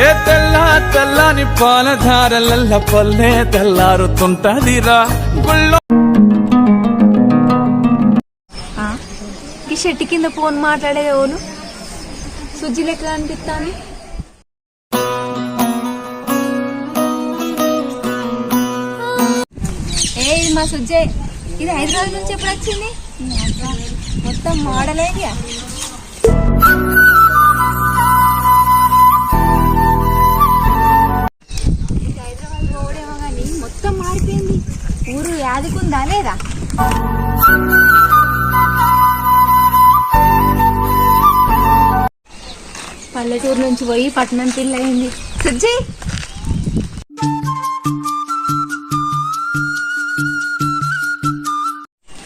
ఏ తెల్ల తెల్లని పాలధారలల్ల పల్లె తెల్లారుతుంటదిరా. గుళ్ళో ఈ కింద ఫోన్ మాట్లాడే ఓను సుజ్జి లెక్క అనిపిస్తాను? ఏ ఇది మా సుజ్జయ్ ఇది హైదరాబాద్ నుంచి ఎప్పుడు వచ్చింది? మొత్తం మోడలేగా మారిపోయింది ఊరు యాదికుందా లేదా? పల్లెటూరు నుంచి పోయి పట్టణం పిల్ల అయింది. సుజ్జి!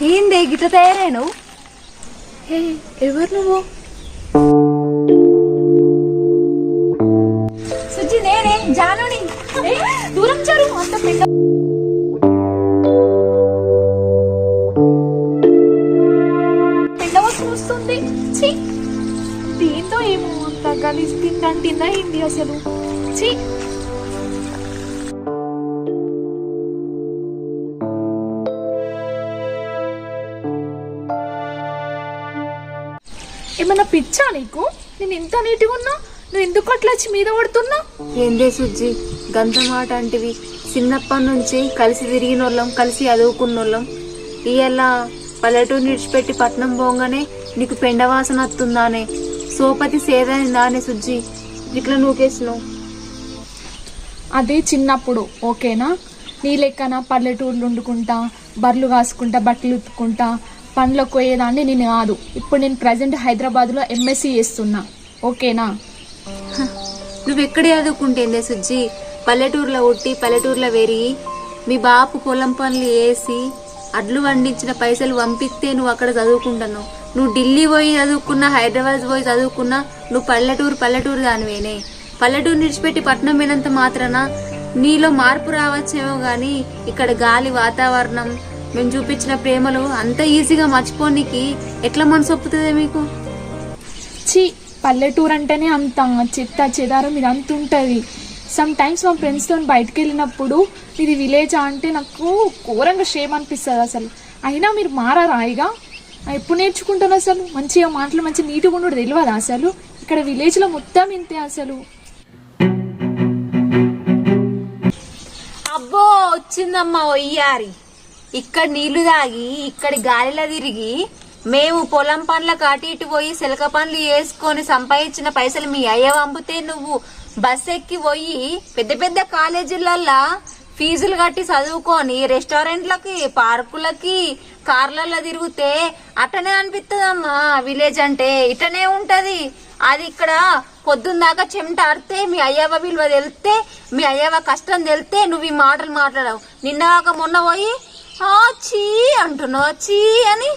ఏందే గిట్ల తయారాను హే ఎవరు నువ్వు? సుజ్జి నేనే జానుని. దూరం చరు అంత వస్తుంది ఛీ! దీంతో ఏమో అంత గలీజ్ తిందంటిందా ఏంటి అసలు. ఛీ! ఏమన్నా పిచ్చా నీకు? నేను ఇంత నీట్గా ఉన్నా? నువ్వు ఎందుకు అట్లా వచ్చి మీద పడుతున్నా? ఏందే సుజ్జి గంత మాట అంటివి. చిన్నప్పటి నుంచి కలిసి తిరిగిన వాళ్ళం కలిసి చదువుకున్న వాళ్ళం ఇవాళ పల్లెటూరు నిడిచిపెట్టి పట్నం పోగానే నీకు పెండ వాసన వస్తుందానే సోపతి సేదని దానే సుజ్జి? ఇట్లా నూకేసినావు. అదే చిన్నప్పుడు ఓకేనా? నీ లెక్కన పల్లెటూర్లు వండుకుంటా బర్రెలు కాసుకుంటా బట్టలు ఉతుక్కుంటా పనులకు పోయేదాన్ని నేను కాదు. ఇప్పుడు నేను ప్రజెంట్ హైదరాబాద్లో ఎంఎస్సీ చేస్తున్నా ఓకేనా? నువ్వెక్కడ చదువుకుంటేందే సుజ్జి? పల్లెటూరులో ఉట్టి పల్లెటూరులో వెరిగి మీ బాపు పొలం పనులు వేసి అడ్లు వండించిన పైసలు పంపిస్తే నువ్వు అక్కడ చదువుకుంటాను నువ్వు ఢిల్లీ పోయి చదువుకున్నా హైదరాబాద్ పోయి చదువుకున్నా నువ్వు పల్లెటూరు పల్లెటూరు దానివేనే. పల్లెటూరు నిడిచిపెట్టి పట్నం పోయినంత మాత్రాన నీలో మార్పు రావచ్చేమో కానీ ఇక్కడ గాలి వాతావరణం మేము చూపించిన ప్రేమలు అంత ఈజీగా మర్చిపోనీకి ఎట్లా మనసు ఒప్పుతుందే మీకు? చి పల్లెటూరు అంటేనే అంత చెత్త చెదారం ఇది అంత ఉంటుంది సమ్ టైమ్స్ మా ఫ్రెండ్స్తో బయటకు వెళ్ళినప్పుడు ఇది విలేజ్ అంటే నాకు ఘోరంగా షేమ్ అనిపిస్తుంది అసలు. అయినా మీరు మారారా ఇక? ఎప్పుడు నేర్చుకుంటాను అసలు? మంచిగా మాటలు మంచి నీట్గా ఉండడు తెలియదా అసలు? ఇక్కడ విలేజ్లో మొత్తం ఇంతే అసలు. అబ్బో వచ్చిందమ్మా ఒయ్యారి. ఇక్కడ నీళ్ళు తాగి ఇక్కడి గాలిలో తిరిగి మేము పొలం పనులకు అటు ఇటు పోయి సిలక పనులు వేసుకొని సంపాదించిన పైసలు మీ అయ్య పంపితే నువ్వు బస్ ఎక్కి పోయి పెద్ద పెద్ద కాలేజీలల్లా ఫీజులు కట్టి చదువుకొని రెస్టారెంట్లకి పార్కులకి కార్లలో తిరిగితే అట్టనే అనిపిస్తుందమ్మా విలేజ్ అంటే ఇట్టనే ఉంటది. అది ఇక్కడ పొద్దున్న దాకా చెమట ఆడితే మీ అయ్యవ విలువ తెలితే మీ అయ్యవ కష్టం తెలితే నువ్వు ఈ మాటలు మాట్లాడవు. నిన్న కాక మొన్న పోయి ఆ చీ అంటున్నావు. చీ అని.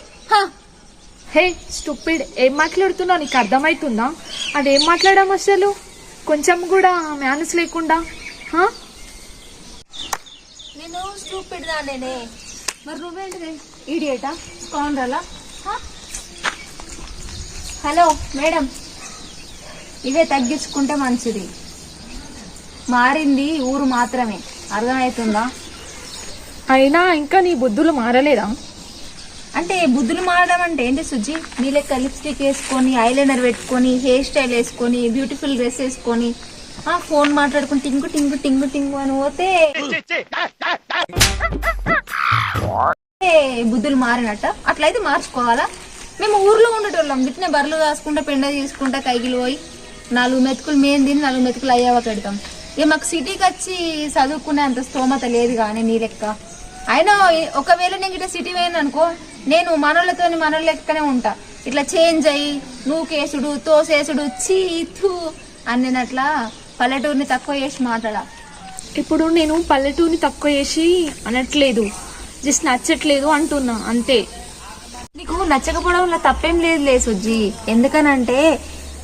హే. స్టూపిడ్ ఏం మాట్లాడుతున్నావు? నీకు అర్థమవుతుందా అదేం మాట్లాడాం అసలు? కొంచెం కూడా మేనస్ లేకుండా హా? నేను స్టూపిడ్ దానేనే మరి నువ్వేంటిది? ఈడియటా స్కాండ్రలా హలో మేడం ఇవే తగ్గించుకుంటే మంచిది. మారింది ఊరు మాత్రమే. అర్థమవుతుందా? అయినా ఇంకా నీ బుద్ధులు మారలేదా? అంటే బుద్ధులు మారడం అంటే ఏంటి సుజి? నీ లెక్క లిప్స్టిక్ వేసుకొని ఐలైనర్ పెట్టుకొని హెయిర్ స్టైల్ వేసుకొని బ్యూటిఫుల్ డ్రెస్ వేసుకొని ఆ ఫోన్ మాట్లాడుకుని టింగు టింగు టింగు టింగు అని పోతే బుద్ధులు మారినట్ట? అట్లయితే మార్చుకోవాలా? మేము ఊర్లో ఉండేటోళ్ళం. గిట్నే బర్రెలు కాసుకుంటా పెండ తీసుకుంటా కైకిలు పోయి నాలుగు మెతుకులు మేము తిని నాలుగు మెతుకులు అయ్యావా పెడతాం. ఇక మాకు సిటీకి వచ్చి చదువుకునే అంత స్తోమత లేదు కానీ నీ లెక్క. అయినా ఒకవేళ నేను గిట్ట సిటీ పోయాను అనుకో నేను మనోళ్ళతో మనోళ్ళ లెక్కనే ఉంటా. ఇట్లా చేంజ్ అయ్యి నువ్వు కేసుడు తోసేసుడు చీతు అన్నట్లా పల్లెటూరిని తక్కువ చేసి మాట్లాడా. ఇప్పుడు నేను పల్లెటూరిని తక్కువ చేసి అనట్లేదు. జస్ట్ నచ్చట్లేదు అంటున్నా అంతే. నీకు నచ్చకపోవడంలో తప్పేం లేదు లే సుజ్జి. ఎందుకనంటే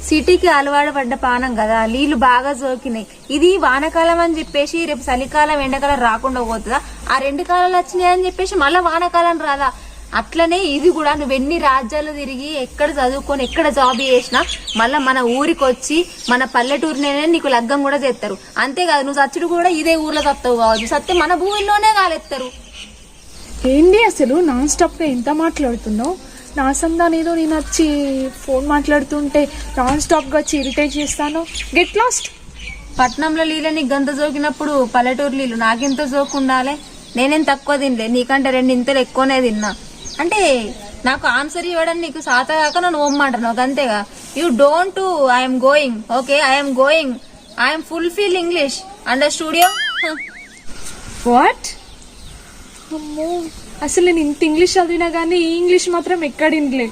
సిటీకి అలవాటు పడ్డ పానం కదా నీళ్ళు బాగా జోకినాయి ఇది వానకాలం అని చెప్పేసి రేపు చలికాలం ఎండాకాలం రాకుండా పోతుందా? ఆ రెండు కాలాలు వచ్చినాయి అని చెప్పేసి మళ్ళీ వానకాలం రాదా? అట్లనే ఇది కూడా నువ్వు ఎన్ని రాజ్యాలు తిరిగి ఎక్కడ చదువుకొని ఎక్కడ జాబ్ చేసినా మళ్ళీ మన ఊరికి వచ్చి మన పల్లెటూరునే నీకు లగ్గం కూడా చేస్తారు. అంతేకాదు నువ్వు సచ్చుడు కూడా ఇదే ఊర్లో సత్తవు కావచ్చు. సత్తే మన భూమిలోనే కాలెత్తారు ఏంటి అసలు? నాన్ స్టాప్గా ఎంత మాట్లాడుతున్నావు? నా సందాన్ ఏదో నేను వచ్చి ఫోన్ మాట్లాడుతుంటే నాన్ స్టాప్గా వచ్చి ఇరిటేట్ చేస్తాను? గెట్ లాస్ట్ పట్నంలో నీళ్ళ నీకు గంత జోకినప్పుడు పల్లెటూరు నీళ్ళు నాకెంత జోకు ఉండాలి? నేనేం తక్కువ తినలే. నీకంటే రెండు ఇంతలు ఎక్కువనే తిన్నా. అంటే నాకు ఆన్సర్ ఇవ్వడం నీకు సాత కాక నన్ను ఒమ్మంటున్నావు అంతేగా? You don't I'm going okay I'm going I'm full feel English under studio what అమ్మో. అసలు నేను ఇంత ఇంగ్లీష్ చదివినా కానీ ఈ ఇంగ్లీష్ మాత్రం ఎక్కడ ఇంగ్లే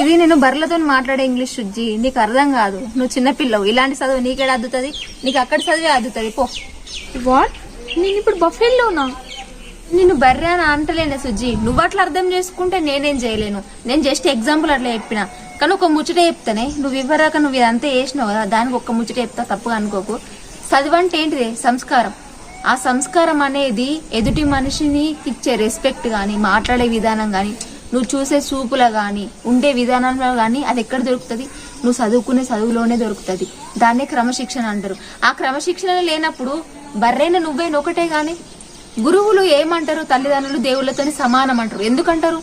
ఇది నేను బర్రెలతో మాట్లాడే ఇంగ్లీష్ శుజ్జి నీకు అర్థం కాదు. నువ్వు చిన్నపిల్లవు ఇలాంటి చదువు నీకేడ అద్దుతుంది? నీకు అక్కడ చదివే అద్దుతుంది. పో. వాట్ నేను ఇప్పుడు బఫెల్లోనా? నిన్ను బర్రె అని అంటలేనే సుజ్జి నువ్వు అట్లా అర్థం చేసుకుంటే నేనేం చేయలేను. నేను జస్ట్ ఎగ్జాంపుల్ అట్లా చెప్పిన. కానీ ఒక ముచ్చట చెప్తానే. నువ్వు ఇవ్వరాక నువ్వు ఇదంతా వేసినావు కదా దానికి ఒక్క ముచ్చట చెప్తా తప్పుగా అనుకోకు. చదువు అంటే ఏంటిది? సంస్కారం. ఆ సంస్కారం అనేది ఎదుటి మనిషిని ఇచ్చే రెస్పెక్ట్ కానీ మాట్లాడే విధానం కానీ నువ్వు చూసే చూపులో కానీ ఉండే విధానంలో కానీ అది ఎక్కడ దొరుకుతుంది? నువ్వు చదువుకునే చదువులోనే దొరుకుతుంది. దాన్నే క్రమశిక్షణ అంటారు. ఆ క్రమశిక్షణ లేనప్పుడు బర్రైన నువ్వే ఒకటే కానీ గురువులు ఏమంటారు? తల్లిదండ్రులు దేవుళ్ళతోని సమానం అంటారు ఎందుకంటారు?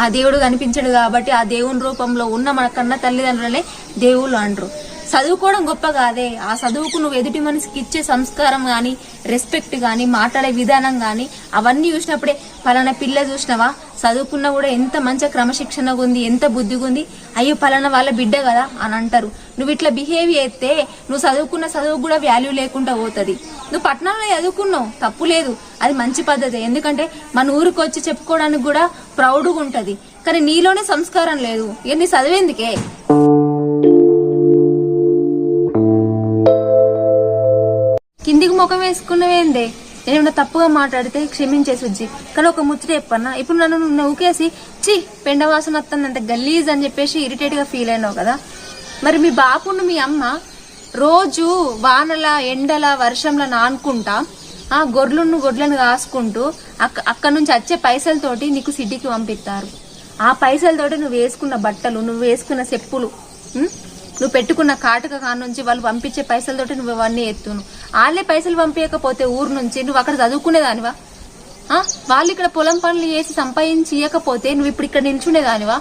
ఆ దేవుడు కనిపించడు కాబట్టి ఆ దేవుని రూపంలో ఉన్న మనకన్నా తల్లిదండ్రులనే దేవుళ్ళు అంటారు. చదువుకోవడం గొప్ప కాదే. ఆ చదువుకు నువ్వు ఎదుటి మనిషికి ఇచ్చే సంస్కారం కానీ రెస్పెక్ట్ కానీ మాట్లాడే విధానం కానీ అవన్నీ చూసినప్పుడే పలానా పిల్ల చూసినావా? చదువుకున్నా కూడా ఎంత మంచి క్రమశిక్షణగా ఉంది ఎంత బుద్ధిగా ఉంది అయ్యో పలానా వాళ్ళ బిడ్డ కదా అని అంటారు. నువ్వు ఇట్లా బిహేవ్ చేస్తే నువ్వు చదువుకున్న చదువు కూడా వాల్యూ లేకుండా పోతుంది. నువ్వు పట్టణంలో చదువుకున్నావు తప్పు లేదు. అది మంచి పద్ధతి. ఎందుకంటే మన ఊరికి వచ్చి చెప్పుకోవడానికి కూడా ప్రౌడ్గా ఉంటది. కానీ నీలోనే సంస్కారం లేదు. ఇక నీ చదివేందుకే ముఖం వేసుకున్నవేందే? నేనేమన్నా తప్పుగా మాట్లాడితే క్షమించే సుజ్జి. కానీ ఒక ముచ్చట చెప్పన్నా. ఇప్పుడు నన్ను నువ్వు ఊకేసి చి పెండ వాసన వస్తుందంటే గలీజ్ అని చెప్పేసి ఇరిటేట్గా ఫీల్ అయినావు కదా. మరి మీ బాపును మీ అమ్మ రోజు వానల ఎండల వర్షంలో నానుకుంటా ఆ గొడ్లను గొడ్లను కాసుకుంటూ అక్క అక్కడ నుంచి వచ్చే పైసలతోటి నీకు సిటీకి పంపిస్తారు ఆ పైసలతోటి నువ్వు వేసుకున్న బట్టలు నువ్వు వేసుకున్న చెప్పులు నువ్వు పెట్టుకున్న కాటుక కాడ నుంచి వాళ్ళు పంపించే పైసలతోటి నువ్వు అవన్నీ ఎత్తును. వాళ్ళే పైసలు పంపించకపోతే ఊరు నుంచి నువ్వు అక్కడ చదువుకునేదానివా? వాళ్ళు ఇక్కడ పొలం పనులు చేసి సంపాదించి ఇవ్వకపోతే నువ్వు ఇప్పుడు ఇక్కడ నిల్చునేదానివా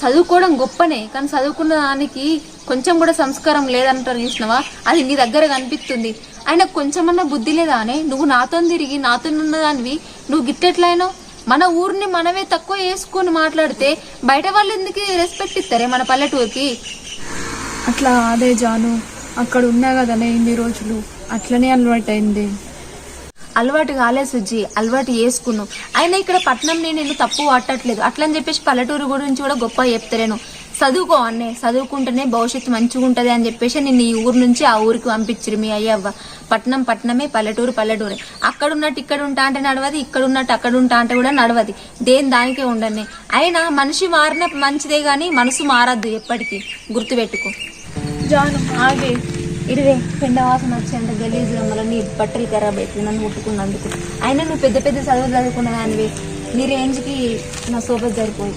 చదువుకోవడం గొప్పనే కానీ చదువుకున్న దానికి కొంచెం కూడా సంస్కారం లేదంటారు చూసినావా? అది నీ దగ్గర కనిపిస్తుంది. ఆయన కొంచెమన్నా బుద్ధి లేదానే? నువ్వు నాతో తిరిగి నాతో ఉన్నదానివి నువ్వు గిట్టెట్లయినో మన ఊరిని మనమే తక్కువ వేసుకొని మాట్లాడితే బయట వాళ్ళు ఎందుకు రెస్పెక్ట్ ఇస్తారే మన పల్లెటూరుకి? అట్లా అదే జాను అక్కడ ఉన్నా కదనే ఇన్ని రోజులు. అట్లనే అలవాటు అయింది అలవాటు కాలే సుజ్జి అలవాటు చేసుకున్నావు అయినా ఇక్కడ పట్నం నేను తప్పు పట్టట్లేదు అట్లని చెప్పేసి పల్లెటూరు గురించి కూడా గొప్ప చెప్తలేను. చదువుకో అన్నే చదువుకుంటేనే భవిష్యత్తు మంచిగా ఉంటుంది అని చెప్పేసి నిన్ను ఈ ఊరు నుంచి ఆ ఊరికి పంపించరు మీ అయ్యవ్వ. పట్నం పట్నమే పల్లెటూరు పల్లెటూరే. అక్కడ ఉన్నట్టు ఇక్కడ ఉంటా అంటే నడవది ఇక్కడ ఉన్నట్టు అక్కడ ఉంటా అంటే కూడా నడవది. దేని దానికే ఉండనే అయినా మనిషి మారిన మంచిదే కానీ మనసు మారద్దు ఎప్పటికీ. గుర్తుపెట్టుకో. జాను ఆగే ఇరువే పెండ వాసన వచ్చేంత గలీజ్గా మళ్ళీ నీ బట్టలు ఖరాబ్ అవుతుంది నన్ను ముట్టుకున్నందుకు. అయినా నువ్వు పెద్ద పెద్ద చదువులు చదువుకున్న దానివి. నీ రేంజ్కి నా సోబత్ సరిపోయి